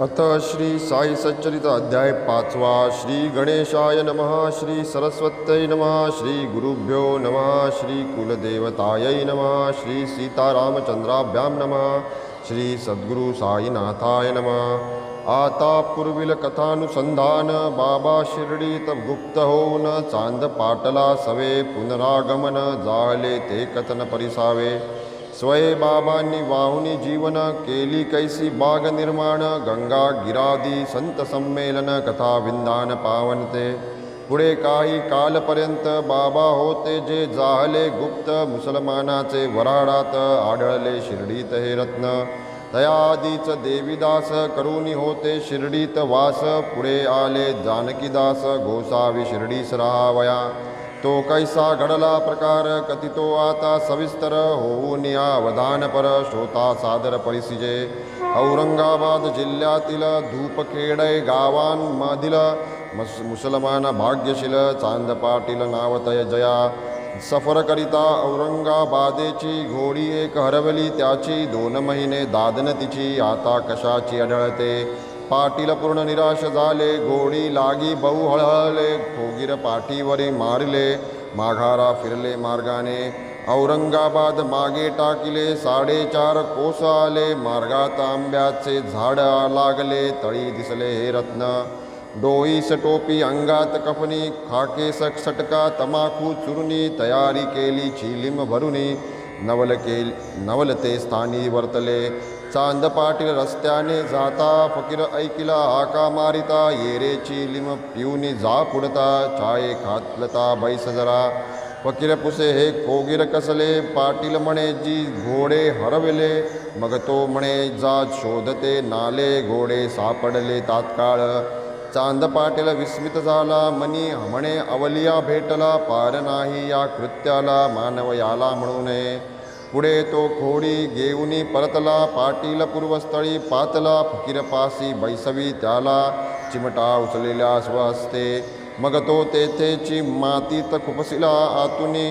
अथ श्री साई सच्चरित अध्याय पाचवा श्री गणेशाय नमः श्री सरस्वत्यै नमः श्री गुरुभ्यो नमः श्री कुलदेवतायै नमः श्री सीतारामचंद्राभ्यां नमः श्री सद्गुरु साईनाथाय नमः। आता पूर्वील कथानुसंधान बाबा शिर्डीत गुप्त होऊन चांद पाटला सवे पुनरागमन जाहले ते कथन परिसावे स्वयंबाबांनी वाहुनी जीवन केली कैसी बाग निर्माण गंगा गिरादी संत संमेलन कथा विंदान पावनते। पुढे काही कालपर्यंत बाबा होते जे जाहले गुप्त मुसलमानाचे वराडात आढळले शिर्डीत हे रत्न। तयाआधीच देवीदास करुणी होते शिर्डीत वास। पुढे आले जानकीदास गोसावी शिर्डीस राहावया। तो कैसा घडला प्रकार कथितो आता सविस्तर होऊन या वधानपर श्रोता सादर परिसिजे. औरंगाबाद जिल्ह्यातील धूपखेडय गावांमधील मस मुसलमान भाग्यशील चांद पाटील नावतय जया. सफर करिता औरंगाबादेची घोडी एक हरवली त्याची दोन महिने दादन तिची आता कशाची आढळते? पाटील पूर्ण निराश झाले घोडी लागी बहु हळहळले खोगीर पाठीवरी मारले माघारा फिरले मार्गाने. औरंगाबाद मागे टाकिले साडेचार कोस आले मार्गात आंब्याचे झाड लागले तळी दिसले हे रत्न. डोईस टोपी अंगात कफनी खाके सटका तमाखू चुरुनी तयारी केली चिलिम भरुनी. नवल के नवलते स्थानी वर्तले. चांदपाटील रस्त्याने जाता फकीर ऐकिला आका मारिता येरेची लिम पिऊनी जा पुडता चाये खातलता बैस जरा. फकीर पुसे हे कोगीर कसले? पाटील म्हणे जी घोडे हरविले मग तो म्हणे जा शोधते नाले घोडे सापडले तात्काळ. चांद पाटील विस्मित झाला मनी म्हणे अवलिया भेटला पार नाही या कृत्याला मानव याला म्हणू नये पुढे तो खोडी घेऊनी परतला पाटील पूर्वस्थळी पातला फकीरपासी बैसवी त्याला चिमटा उचलेल्या स्वहस्ते. मग तो तेथेची मातीत खुपसिला आतुनी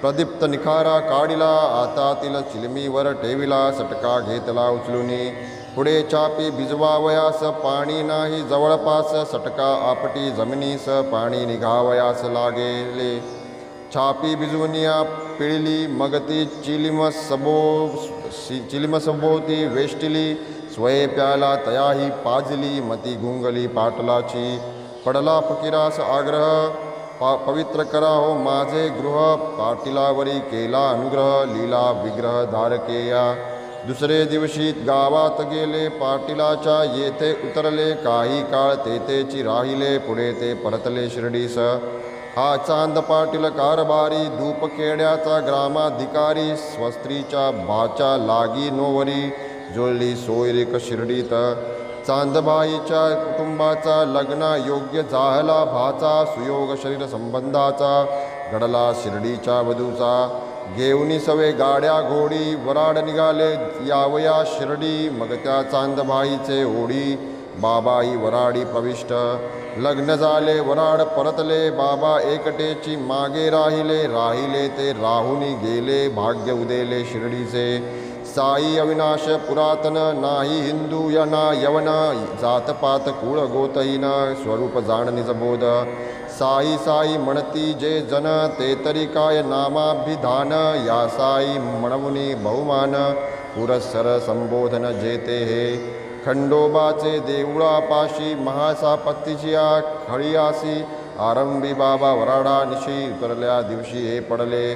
प्रदीप्त निखारा काढिला आतातील चिलमीवर ठेविला सटका घेतला उचलुनी. पुढे चापी भिजवावयास पाणी नाही जवळपास सटका आपटी जमिनीस पाणी निघावयास लागेले. छापी भिजवूनिया पिळली मग ती चिलिम सबो चिलिम सभोवती वेष्टिली स्वये प्याला तयाही पाजली मती गुंगली पाटलाची पडला फकीरास आग्रह पा पवित्र करा हो माझे गृह पाटीलावरी केला अनुग्रह लीला विग्रह धारकेया. दुसरे दिवशी गावात गेले पाटीलाच्या येथे उतरले काही काळ तेथेची राहिले पुढे ते परतले शिर्डीस. हा चांद पाटील कारभारी धूपखेड्याचा ग्रामाधिकारी स्वस्त्रीच्या भाच्या लागी नोवरी जुळली सोयरीक शिर्डीत. चांदबाईच्या कुटुंबाचा लग्न योग्य जाहला भाचा सुयोग शरीर संबंधाचा घडला शिर्डीच्या वधूचा. घेऊनी सवे गाड्या घोडी वराड निघाले यावया शिर्डी मग त्या चांदबाईचे ओढी बाबाई वराडी प्रविष्ट. लग्न झाले वराड परतले बाबा एकटेची मागे राहिले राहिले ते राहुनी गेले भाग्य उदेले शिर्डीचे. साई अविनाश पुरातन नाही हिंदू या ना यवन जातपात कुळ गोतहीन स्वरूप जाण बोध. साई साई म्हणती जे जन ते तरी काय नामाभिधान या साई म्हणवुनी बहुमान पुरस्सर संबोधन जेते हे. खंडोबाचे देवळापाशी महासापत्तीची आ खळीयासी आरंभी बाबा वराडा निशी उतरल्या दिवशी हे पडले.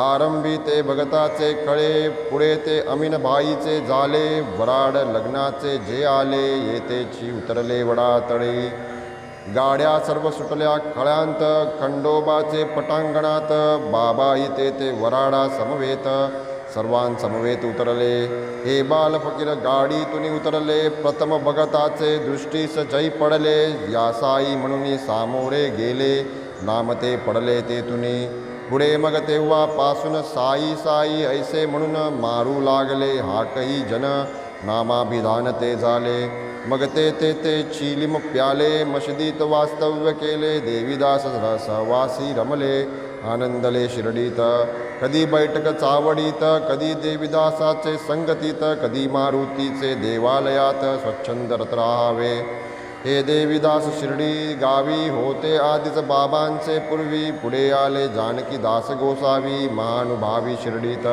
आरंभी ते भगताचे कळे पुढे ते अमीनबाईचे झाले वराड लग्नाचे जे आले येतेची उतरले वडा तळी गाड्या सर्व सुटल्या खळ्यांत खंडोबाचे पटांगणात. बाबा ते ते वराडा समवेत. सर्वांसमवेत उतरले. हे बाल फकीर गाडीतून उतरले. प्रथम भगताचे दृष्टीस जय पडले. यासाई म्हणून सामोरे गेले. नाम ते पडले ते तुनी. पुढे मग तेव्हापासून साई साई ऐसे म्हणून मारू लागले. हाकही जन नामाभिधान ते झाले. मग ते ते ते चिलिम प्याले. मशिदीत वास्तव्य केले. देवीदास सहवासी रमले. आनंदले शिर्डीत. कधी बैठक चावडीत कधी देविदासाचे संगतीत कधी मारुतीचे देवालयात स्वच्छंद राहावे. हे देविदास शिर्डी गावी होते आधीच बाबांचे पूर्वी. पुढे आले जानकी दास गोसावी महानुभावी शिर्डीत.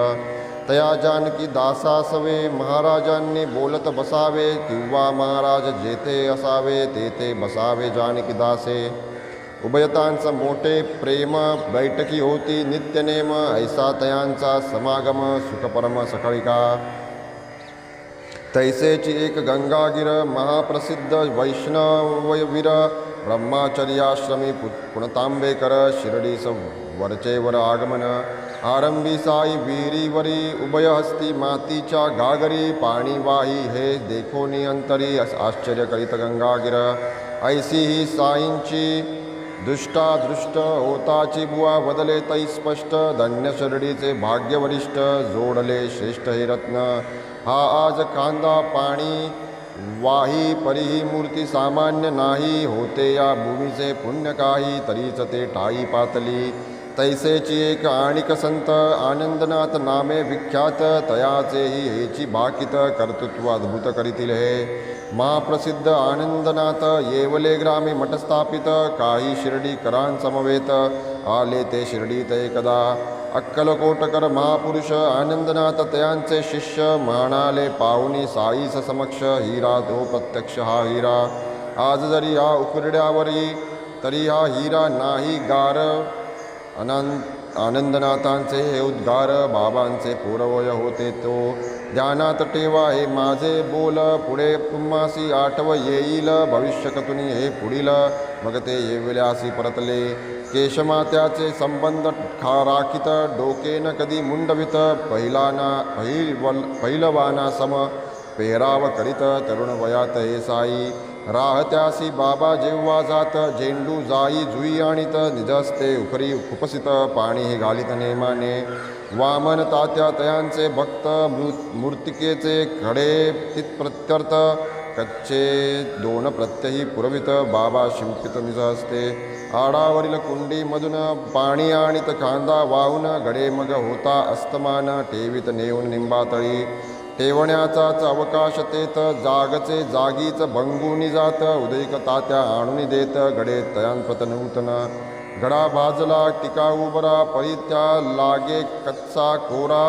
तया जानकी दासासवे महाराजांनी बोलत बसावे. किंवा महाराज जेथे असावे तेथे बसावे जानकी दासे. उभयतांचं मोठे प्रेम बैठकी होती नित्यनेम ऐसा तयांचा समागम सुखपरम सकाळिका। तैसेची एक गंगागिर महाप्रसिद्ध वैष्णववीर ब्रह्माचर्याश्रमी पु पुणतांबेकर शिर्डीस वरचेवर आगमन। आरंभी साई विहिरीवरी उभयहस्ती मातीच्या गागरी पाणी वाही हे देखोनी अंतरी आश्चर्य करीत गंगागिर। ऐसी ही साईंची दुष्टा दृष्ट होताची बुवा बदले तै स्पष्ट धन्य शरडीचे भाग्यवरिष्ठ जोडले श्रेष्ठ हे रत्न. हा आज कांदा पाणी वाही परीही मूर्ती सामान्य नाही होते या भूमीचे पुण्य काही तरीच ते ठाई पातली. तैसेची एक आणिक संत आनंदनाथ नामे विख्यात तयाचेही हेची भाकित कर्तृत्व अद्भुत करीतील हे. महाप्रसिद्ध आनंदनाथ येवले ग्रामी मठ स्थापित काही शिर्डी करांसमवेत आले ते शिर्डीत एकदा. अक्कलकोटकर महापुरुष आनंदनाथ तयांचे शिष्य म्हणाले पाहुणी साईस समक्ष हिरा तो प्रत्यक्ष हा हिरा. आज जरी हा उकुरड्यावरी तरी हा हिरा नाही गार. अनंत आनंदनाथांचे हे उद्गार बाबांचे पूर्वय होते तो. ध्यानात ठेवा हे माझे बोल पुढे तुम्हासी आठव येईल. भविष्यकतुनी हे पुढील. मग ते येविल्यासी परतले. केशमात्याचे संबंध खा राखित डोकेन कधी मुंडवित पहिलाना पहिल पहिलवाना सम पेहराव करीत तरुण वयात हे साई. राहत्यासी बाबा जेव्हा जात झेंडू जाई जुई आणित निजस्ते उखरी खुपसित पाणी हे घालित नेमाने. वामन तात्या तयांचे भक्त मृ मूर्तिकेचे खडे तित्प्रत्यर्थ कच्चे दोन प्रत्यही पुरवित बाबा शिंपित असते आडावरील कुंडीमधून पाणी आणीत कांदा वाहून गडे मग होता अस्तमान ठेवीत नेऊन निंबातळी. ठेवण्याचाच अवकाश तेत जागचे जागीच भंगुनी जात उदयक तात्या आणून देत गडे तयांपत नूतन गडा भाजला टिका उबरा परित्या लागे कच्चा कोरा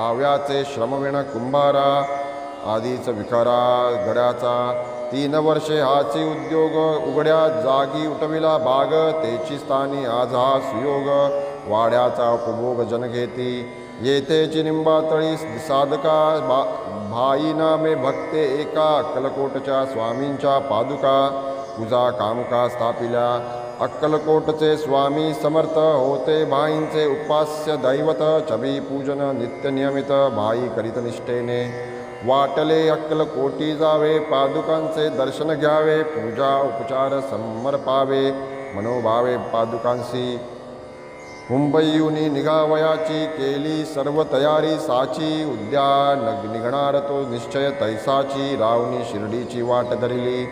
आव्याचे श्रमविण कुंभारा आधीच विकारा गड्याचा तीन वर्षे हाची उद्योग उघड्या जागी उठविला बाग तेची स्थानी आज हा सुयोग वाड्याचा उपभोग जनघेती येथेची निंबातळी साधका बा भाई नामे भक्ते एका अक्कलकोटच्या स्वामींच्या पादुका, पूजा कामका स्थापिल्या. अक्कलकोटचे स्वामी समर्थ होते, भाईंचे उपास्य दैवत छबी पूजन नित्य नियमित, भाई करीत निष्ठेने. वाटले अक्कलकोटी जावे, पादुकांचे दर्शन घ्यावे, पूजा उपचार समर्पावे, मनोभावे पादुकांसी मुंबईयुनी निघावयाची केली सर्व तयारी साची. उद्या नग निघणार तो निश्चय तैसाची. रावणी शिर्डीची वाट धरली.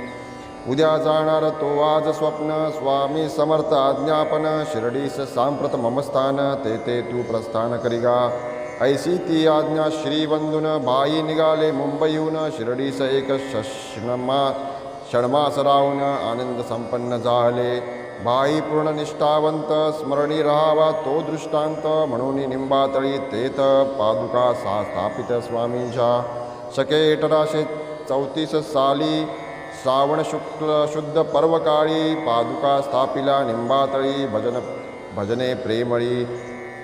उद्या जाणार तो आज स्वप्न. स्वामी समर्थ आज्ञापन. शिर्डीस सांप्रत मम स्थान ते ते तू प्रस्थान करिगा ऐसी ती आज्ञा श्रीवंदून. बाई निघाले मुंबईहून. शिर्डीस एक शष्णमा षण्मास राहून आनंद संपन्न झाले. बाई पूर्ण निष्ठावंत स्मरणी राहावा तो दृष्टांत म्हणून निंबातळी तेत पादुका सा स्थापित स्वामींच्या. शके अठराशे चौतीस साली श्रावण शुक्ल शुद्ध पर्वकाळी पादुका स्थापिला निंबातळी भजन भजने प्रेमळी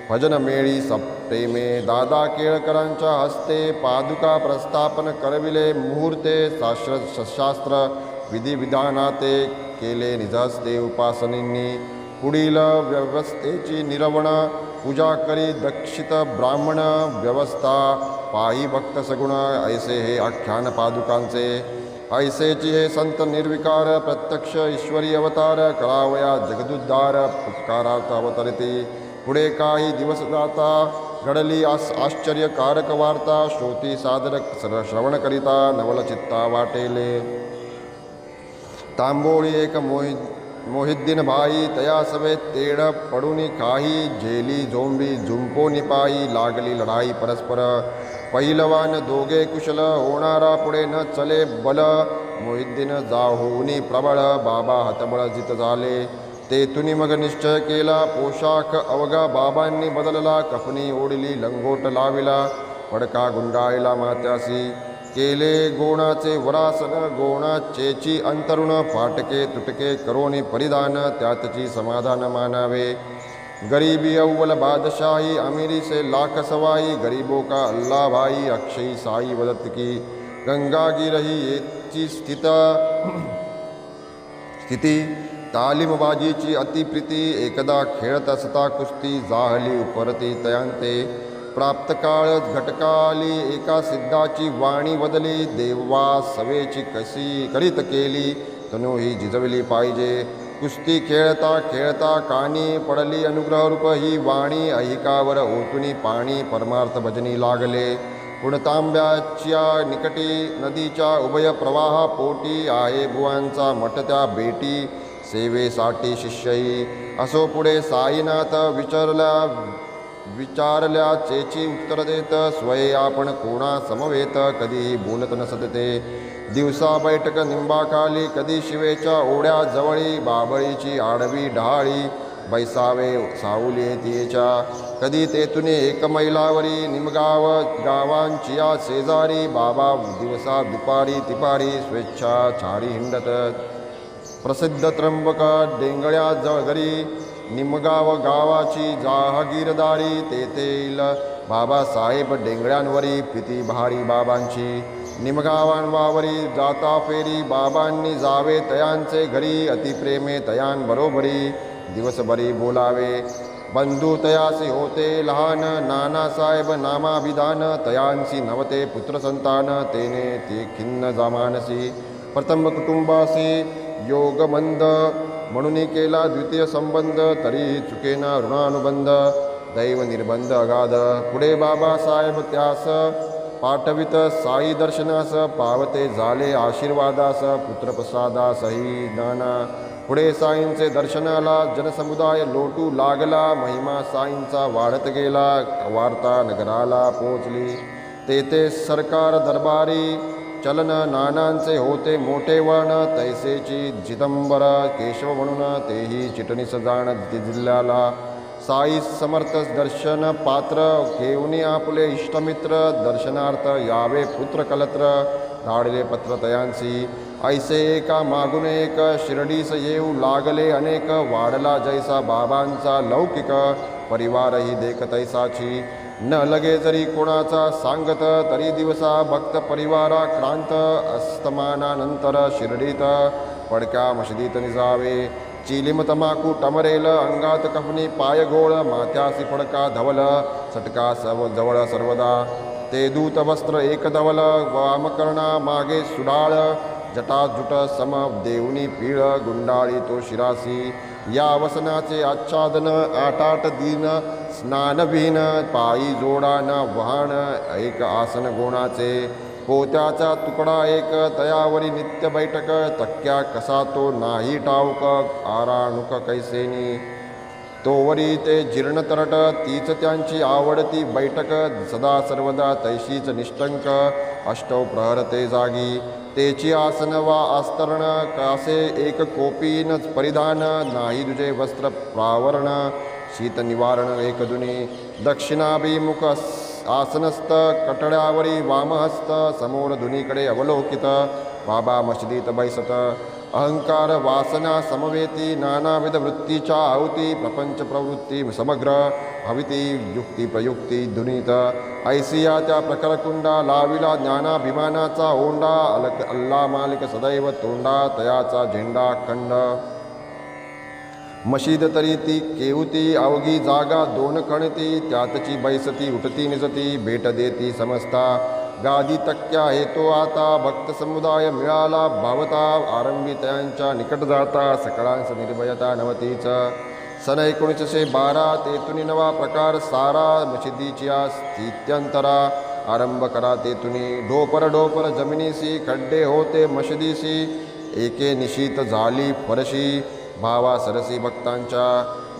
भजन मेळी सप्रेमे. दादा केळकरांच्या हस्ते पादुका प्रस्थापन करविले मुहूर्ते शास्त्र शास्त्र विधिविधानाते केले निजहस्ते उपासनींनी पुढील व्यवस्थेची निरवण पूजा करी दक्षित ब्राह्मण व्यवस्था. पायी भक्त सगुण ऐसे हे आख्यान पादुकांचे. ऐसेची हे संत निर्विकार प्रत्यक्ष ईश्वरी अवतार करावया जगदुद्धार उपकारार्थ अवतरते. पुढे काही दिवस जाता घडली आस आश्चर्यकारक वार्ता श्रोती सादर श्र- श्रवण करिता नवलचित्ता वाटेले. तांबोळी एक मोहि मोहिद्दीन भाई तया सवेत तेड पडूनी काही झेली झोंबी झुंपो निपाई लागली लढाई परस्पर. पहिलवान दोघे कुशल होणारा पुढे न चले बल. मोहिद्दीन जाहोनी प्रबळ बाबा हतबळ जित झाले. तेथुनी मग निश्चय केला पोशाख अवघा बाबांनी बदलला कफनी ओढली लंगोट लाविला. फडका गुंडाळला मात्यासी केले गोणाचे वरासन गोणाचेची अंतरुण फाटके तुटके करोनी परिधान त्यातची समाधान मानावे. गरीबी अव्वल बादशाही अमीरी से लाख सवाई गरीबों का अल्लाह भाई अक्षयी साई वदत की गंगा गिरही येची स्थित. स्थिती तालीमबाजीची अतिप्रीती एकदा खेळत असता कुस्ती जाहली उपरती तयांते. प्राप्त काळ घटकाली एका सिद्धाची वाणी बदली देवा सवेची कशी करीत केली तनु ही जिजवली पाहिजे. कुस्ती खेळता खेळता कानी पडली अनुग्रहरूप ही वाणी अहिकावर ओतुनी पाणी परमार्थ भजनी लागले. पुणतांब्याच्या निकटी नदीच्या उभय प्रवाहा पोटी आहे भुवांचा मठ त्या बेटी सेवेसाठी शिष्यई असो पुढे साईनाथ विचारल्या विचारल्या चेची उत्तर देत स्वय आपण कोणा समवेत कधीही बोलत नसत ते दिवसा बैठक निंबाखाली कधी शिवेच्या ओढ्या जवळी बाबळीची आडवी ढाळी बैसावे सावली तियेच्या कधी तेथून एक मैलावरी निमगाव गावांची या शेजारी बाबा दिवसा दुपारी तिपारी स्वेच्छाचारी हिंडत. प्रसिद्ध त्र्यंबक डेंगळ्या जळघरी निमगाव गावाची जहागीरदारी तेथील बाबासाहेब डेंगळ्यांवरी पिती भारी बाबांची. निमगावांवावरी जाता फेरी बाबांनी जावे तयांचे घरी. अतिप्रेमे तयान बरोबरी. दिवसभरी बोलावे. बंधू तयासी होते लहान. नानासाहेब नामाभिधान. तयांसी नवते पुत्रसंतान तेने ते खिन्न जामानसी. प्रथम कुटुंबासी. योगबंध म्हणून केला द्वितीय संबंध तरीही चुकेना ऋणानुबंध दैव निर्बंध अगाध. पुढे बाबासाहेब त्यास पाठवित साई दर्शनास पावते झाले आशीर्वादास पुत्रप्रसादासही नाना. पुढे साईंचे दर्शनाला जनसमुदाय लोटू लागला महिमा साईंचा वाढत गेला वार्ता नगराला पोचली तेथे सरकार दरबारी चलन नानांचे होते मोठे वण तैसेची जिदंबर केशव म्हणून तेही चिटणीस जाण जिल्ह्याला. साई समर्थ दर्शन पात्र घेऊनी आपले इष्टमित्र दर्शनार्थ यावे पुत्र कलत्र धाडले पत्र तयांसी. ऐसे एका मागून एक शिर्डीस येऊ लागले अनेक वाढला जैसा बाबांचा लौकिक परिवारही देख तैसाची न लगे जरी कोणाचा सांगत तरी दिवसा भक्त परिवारा क्रांत अस्तमानानंतर शिर्डीत. पडक्या मशिदीत निजावे चिलिम तमाकू टमरेल अंगात कफनी पाय गोळ माथ्यासी फडका धवल सटका सव जवळ सर्वदा. ते दूत वस्त्र एक धवल वामकर्णा मागे सुडाळ जटाजुट सम देवनी पीळ गुंडाळी तो शिरासी। या वसनाचे आच्छादन आटाट दिन स्नानविहीन पायी जोडा न वाहन एक आसन गोणाचे। पोत्याचा तुकडा एक तयावरी नित्य बैठक तक्क्या कसा तो नाही टाऊक आराणुक कैसेनी। तोवरी ते जीर्ण तरट तीच त्यांची आवडती बैठक सदा सर्वदा तैशीच निष्टंक अष्टौ प्रहरते जागी। तेची आसन वा आस्तरण कासे एक कोपीन परिधान नाही तुझे वस्त्र प्रावरण शीत निवारण एकदुनी दक्षिणाभिमुख आसनस्थ कटड्यावरी वामहस्त समोर धुनीकडे अवलोकित बाबा मशिदीत बैसत अहंकार वासना समवेती नानाविध वृत्तीच्या आहुती प्रपंच प्रवृत्ती समग्र हविती युक्ती प्रयुक्ती दुनीत ऐसिया त्या प्रखरकुंडा लाविला ज्ञानाभिमानाचा ओंडा अलक अल्ला मालिक सदैव तोंडा तयाचा झेंडा खंड. मशीद तरी ती केवती अवघी जागा दोन खणती त्यातची बैसती उठती निजती भेट देती समजता गादी तक्क्या हेतो आता भक्त समुदाय मिळाला भावता आरंभी त्यांच्या निकट जाता सकळांस निर्भयता नवतीच. सन एकोणीसशे बारा तेतुनी नवा प्रकार सारा मशिदीच्या स्थित्यंतरा. आरंभ करा तेतुनी ढोपर ढोपर जमिनीसी खड्डे होते मशिदीसी एके निशीत झाली फरशी भावा सरसी भक्तांच्या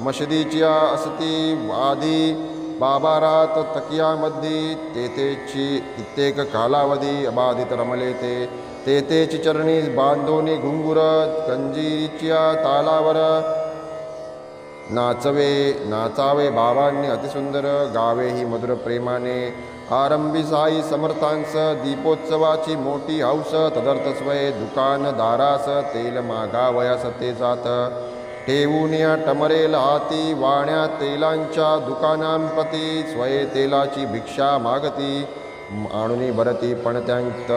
मशिदीच्या असती आधी बाबारात तकियामध्ये तेथेची कित्येक कालावधी अबाधित रमले ते. तेथेची चरणी बांधोनी घुंगुर कंजीच्या तालावर नाचवे नाचावे बाबांनी अतिसुंदर गावे ही मधुर प्रेमाने. आरंभी साई समर्थांस दीपोत्सवाची मोठी हौस तदर्थ दुकान दुकानदारास तेल मागावयास ते जात. ठेवूनिया टमरेल हाती वाण्या तेलांच्या दुकानांपती स्वये तेलाची भिक्षा मागती. आणुनी भरती पणत्यांत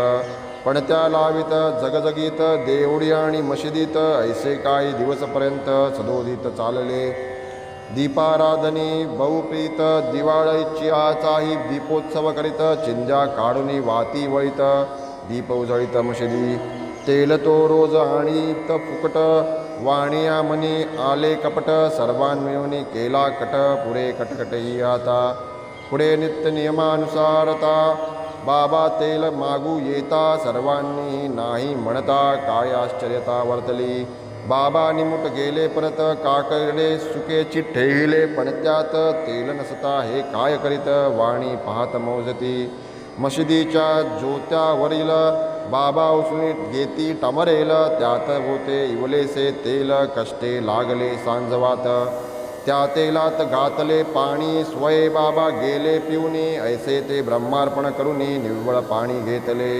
पणत्या लावित जगजगीत देवडी आणि मशिदीत ऐसे काही दिवसपर्यंत सदोदित चालले. दीपाराधनी बहुप्रीत दिवाळीची आचाही दीपोत्सव करीत चिंध्या काढूनी वाती वळीत दीप उजळीत मशिदी. तेल तो रोज आणीत फुकट वाणिया मनी आले कपट सर्वांमिळून केला कट पुढे कटकटही आता। पुढे नित्य नियमानुसारता बाबा तेल मागू येता सर्वांनी नाही म्हणता काय आश्चर्यता वर्तली। बाबा निमुट गेले परत काकडे सुके ठेहिले पण त्यात तेल नसता हे काय करीत वाणी पाहत मौजती। मशिदीच्या ज्योत्यावरील बाबा उचलून घेती टमरेल त्यात होते इवलेसे तेल कष्टे लागले सांजवात. त्या तेलात घातले पाणी स्वय बाबा गेले पिऊनी ऐसे ते ब्रह्मार्पण करुनी निव्वळ पाणी घेतले.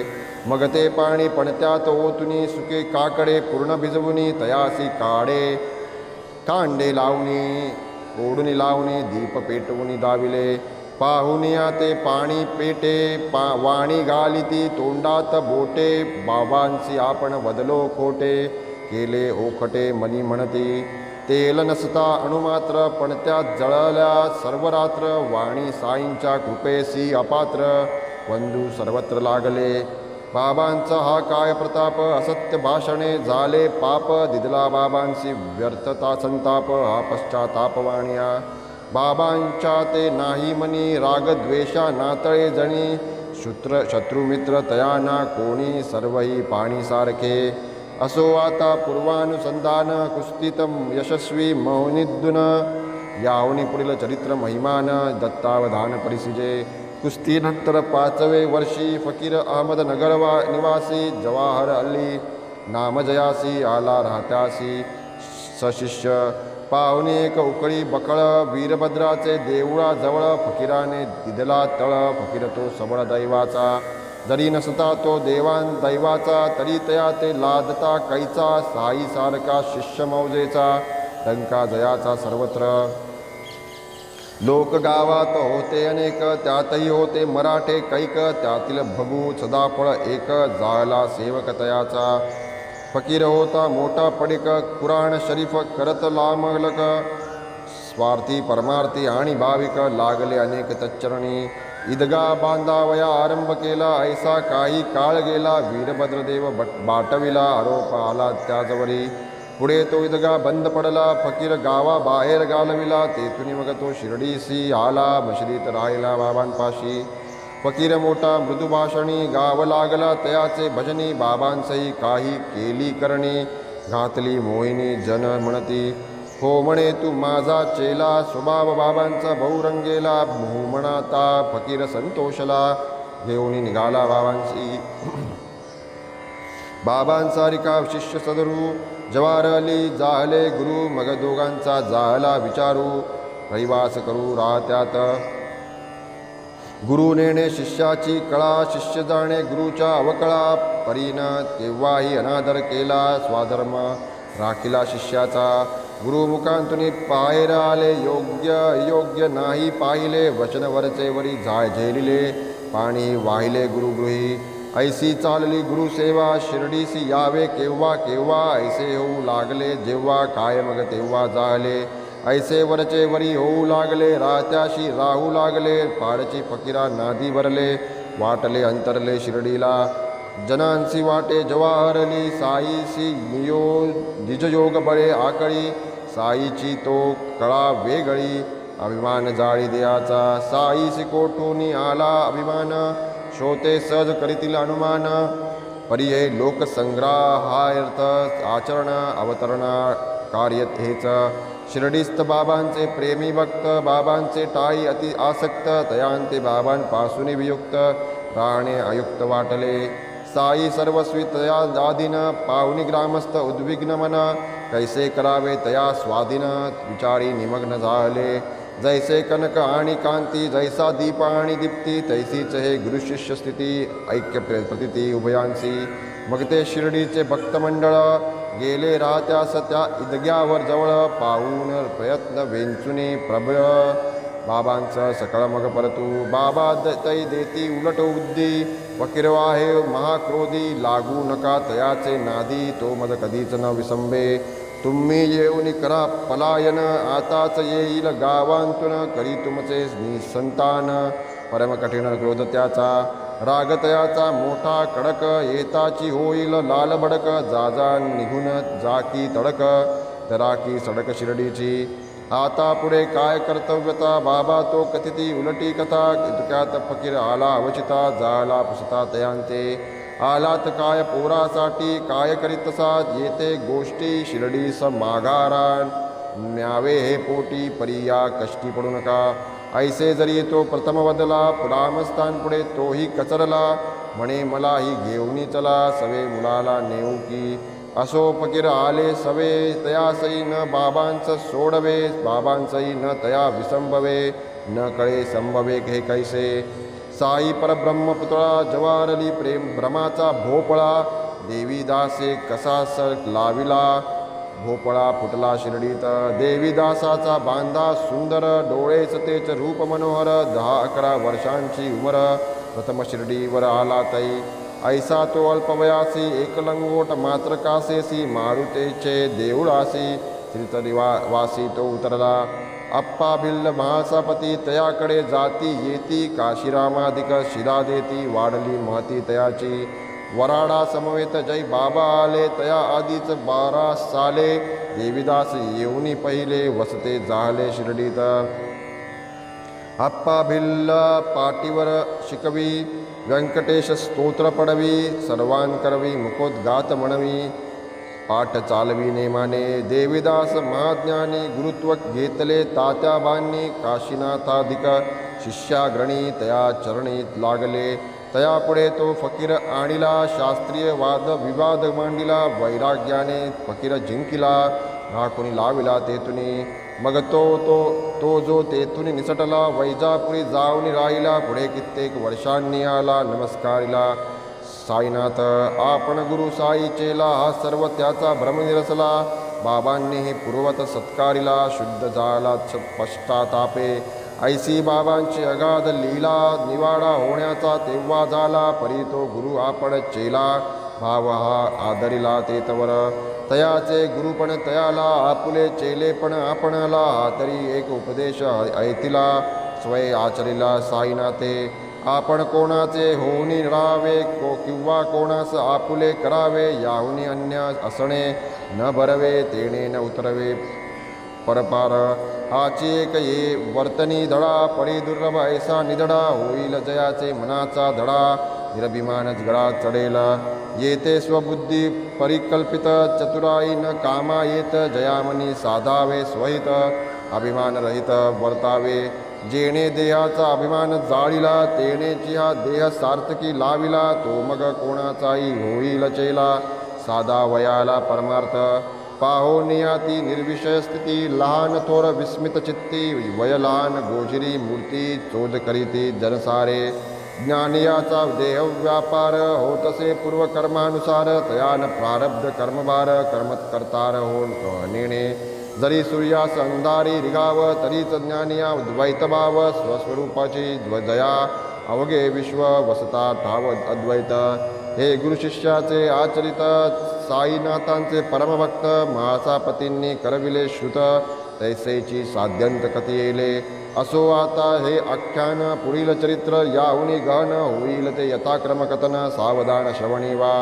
मग ते पाणी पणत्यात ओतुनी सुके काकडे पूर्ण भिजवुनी तयासी काडे कांडे लावणी ओढणी लावणी दीप पेटवुनी दाविले. पाहुनिया ते पाणी पेटे पा वाणी घालिती तोंडात बोटे बाबांची आपण बदलो खोटे केले ओखटे मनी म्हणती. तेल नसता अणुमात्र पण त्या जळल्या सर्व रात्र वाणी साईंच्या कृपेसी अपात्र बंधू सर्वत्र लागले. बाबांचा हा काय प्रताप असत्य भाषणे झाले पाप दिदला बाबांशी व्यर्थता संताप हा पश्चातापवाण्या. बाबांच्या ते नाही मनी रागद्वेषा नातळे जणी. शूत्र शत्रुमित्र तयाना कोणी सर्वही पाणी सारखे असो आता पूर्वानुसंधान कुस्तितम यशस्वी मौनिद्दुन यावणी पुढील चरित्र महिमान दत्तावधान परिसिजे. कुस्तीनंतर पाचवे वर्षी फकीर अहमदनगर वा निवासी जवाहर अल्ली नामजयासी आला राहत्यासी सशिष्य पाहुणे एक उकळी बकळ वीरभद्राचे देवळाजवळ फकीराने दिदला तळ फकीर तो सबळ दैवाचा. जरी नसता तो देवान दैवाचा तरी तया ते लादता कैचा साई सारखा शिष्य मौजेचा टंका जयाचा सर्वत्र. लोक गावात होते अनेक त्यातही होते मराठे कैक त्यातील भगू सदाफळ एक जाळला सेवक तयाचा. फकीर होता मोठा पडिक कुराण शरीफ करत लामलक स्वार्थी परमार्थी आणि भाविक लागले अनेक तच्चरणी ईदगा बांधावया आरंभ केला ऐसा काही काळ गेला वीरभद्रदेव बट बाटविला आरोप आला त्याजवरी पुढे तो ईदगा बंद पडला फकीर गावा बाहेर घालविला तेथून मग तो शिर्डीसी आला मशिदीत राहिला बाबांपाशी फकीर मोठा मृदुभाषणी गाव लागला तयाचे भजनी बाबांसही काही केली करणे. घातली मोहिनी जन म्हणती हो म्हणे तू माझा चेला स्वभाव बाबांचा बहुरंगेला म्हणाता फकीर संतोषला. घेऊन निघाला बाबांशी. बाबांसारिका शिष्य सदरू जवारली जाहले गुरु मग दोघांचा जाहला विचारू. रहिवास करू राहत्यात. गुरु नेणे शिष्याची कळा शिष्य जाणे गुरुच्या अवकळा परीनं तेव्हाही अनादर केला स्वाधर्म राखिला शिष्याचा. गुरुमुखांतुनी बाहेर आले योग्य योग्य नाही पाहिले वचनवरचे वरी जाय झेलिले पाणी वाहिले गुरुगृही. ऐसी चालली गुरुसेवा शिर्डीसी यावे केव्हा केव्हा ऐसे होऊ लागले जेव्हा काय मग तेव्हा जाहले. ऐसे वरचे वरी होऊ लागले राहत्याशी राहू लागले पाडची फकीरा नादी भरले वाटले अंतरले शिर्डीला. जनांसी वाटे जवाहरली साईसी नियो निजयोग बळे आकळी साईची तो कळा वेगळी अभिमान जाळी देयाचा. साईसी कोठूनी आला अभिमान श्रोते सहज करीतील अनुमान. परी हे लोकसंग्रहार्थ आचरण अवतरणा कार्य हेच शिर्डीस्थ बाबांचे प्रेमी भक्त बाबांचे टाळी अति आसक्त दयांते बाबांपासून वियुक्त राणे अयुक्त वाटले. साई सर्वस्वी तया दादिन पावनी ग्रामस्थ उद्विग्न मन कैसे करावे तया स्वाधीन विचारी निमग्न झाले जैसे कनक आणि कांती जैसा दीप आणि दीप्ती तैसीच हे गुरुशिष्य स्थिती ऐक्य प्र- प्रतिती उभयांशी मग ते शिर्डीचे भक्तमंडळ गेले राहत्या त्या इदग्यावर जवळ पाहून प्रयत्न वेंचुनी प्रबळ. बाबांचं सकळ मग परतू. बाबा द- तै देती उलट उद्दी. वकिरवा हे महाक्रोधी लागू नका तयाचे नादी. तो मज कधीच न विसंबे. तुम्ही येऊन करा पलायन. आताच येईल गावांतून करी तुमचे संतान परम कठीण क्रोध त्याचा. रागतयाचा मोठा कडक येताची होईल लाल भडक जाजा निघून जाकी तडक तराकी सडक शिर्डीची. आता पुढे काय कर्तव्यता? बाबा तो कथिती उलटी कथा दुक्यात फकीर आला अवचिता जाला पुसता तयांते आलात काय पोरासाठी? काय करीतसा येते गोष्टी शिर्डीस माघारान. न्यावे हे पोटी परिया कष्टी पडू नका. ऐसे जरी तो प्रथम बदला पुरामस्थान पुढे तोही कचरला म्हणे मलाही घेऊनी चला सवे मुलाला नेऊ की असो फकीर आले सवे तयासई न बाबांचं सोडवे बाबांचंही न तया विसंभवे न कळे संभवे घे कैसे. साई परब्रह्मपुतळा जवारली प्रेम भ्रमाचा भोपळा देवीदासे कसा सर लाविला भोपळा फुटला शिर्डीत. देवीदासाचा बांधा सुंदर डोळेच तेच रूप मनोहर दहा अकरा वर्षांची उमर. प्रथम शिर्डीवर आला तई ऐसा तो अल्पवयासी एकलंगोट मात्र कासेसी मारुतेचे देऊळासी. श्रीतरिवा वासी तो उतरला. अप्पा भिल्ल महासापती तयाकडे जाती येती. काशीरामाधिक शिला देती वाढली महती तयाची. वराडा समवेत जय बाबा आले तया आधीच बारा साले. देवीदास येऊनी पहिले वसते झाले शिर्डीत. आप्पा भिल्ल पाटीवर शिकवी व्यंकटेश स्तोत्र पडवी सर्वान करवी म्हणवी. पाठ चालवी नेमाने देवीदास महाज्ञानी गुरुत्व घेतले तात्याबांनी काशीनाथाधिक शिष्याग्रणी तया चरणीत लागले. तयापुढे तो फकीर आणिला शास्त्रीय वाद विवाद मांडिला वैराग्याने फकीर जिंकिला. कोणी लाविला तेथुनी मग तो तो तो जो तेथून निसटला वैजापुरी जाऊन राहिला पुढे कित्येक वर्षांनी आला नमस्कारिला. साईनाथ आपण गुरु साई चेला हा सर्व त्याचा भ्रम निरसला. बाबांनीही पूर्वत सत्कारिला शुद्ध झाला च- पश्चातापे. ऐसी बाबांची अगाध लीला निवाडा होण्याचा तेव्हा झाला परी तो गुरु आपण चेला. भाव हा आदरिला तेतवर. तयाचे गुरु पण तयाला आपुले चेले पण आपणाला. तरी एक उपदेश ऐतिला स्वय आचरिला साईनाथे. आपण कोणाचे होऊनी राहावे को किंवा कोणास आपुले करावे याहुनी अन्य असणे न भरवे तेणे न उतरवे. परपार। हाची एक ये वर्तनी धडा पडी दुर्लभ ऐसा निधडा होईल जयाचे मनाचा धडा। निरभिमानच गळा चढेल। येते स्वबुद्धी परिकल्पित चतुराई न कामा येत जयामनी साधावे स्वहित अभिमान रहित वर्तावे। जेणे देहाचा अभिमान जाळीला तेणेची हा देह सार्थकी लाविला तो मग कोणाचाही होईल चेला। साधा वयाला परमार्थ। पाहो नियाती निर्विषय स्थिती लहान थोर विस्मित चित्ती वय गोजिरी मूर्ती चोद करीती जनसारे। ज्ञानियाचा देहव्यापार होतसे पूर्वकर्मानुसार तयान प्रारब्ध कर्मभार कर्मकर्तार हो नेणे जरी सूर्यास अंधारी रिगाव तरीच ज्ञानिया द्वैतभाव स्वस्वरूपाची द्वजया अवघे विश्व वसता ठाव अद्वैत। हे गुरुशिष्याचे आचरित साईनाथांचे परमभक्त महासापतींनी करविले श्रुत तैसेची साध्यंत कथी येले असो आता हे आख्यान पुढील चरित्र याहुनी गहन होईल ते यथाक्रम कथन सावधान श्रवणी वा.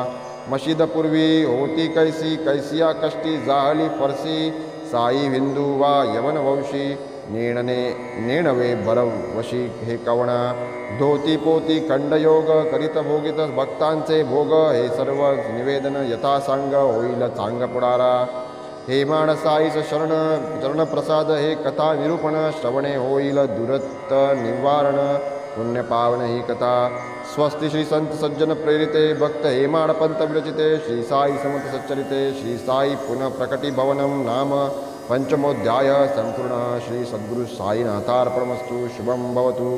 मशिदपूर्वी होती कैसी कैसिया कष्टी जाहली फरसी साई हिंदू वा यवन वंशी नेणने नेणवे बरव वशी हे कवणा धोती पोती खंडयोग करीत भोगित भक्तांचे भोग हे सर्व निवेदन यथासांग होईल चांग पुढारा. हे माणसाईस शरण चरणप्रसाद हे कथा निरूपण श्रवणे होईल दुरत्त निवारण पुण्यपावन ही कथा. स्वस्ति श्री संत सज्जन प्रेरिते भक्त हेमाडपंत विरचिते श्री साई समत सच्चरिते श्री साई पुनः प्रकटी भवनम नाम. पंचमोध्याय संपूर्ण श्री सद्गुरु साईनाथार्पणमस्तु शुभम भवतु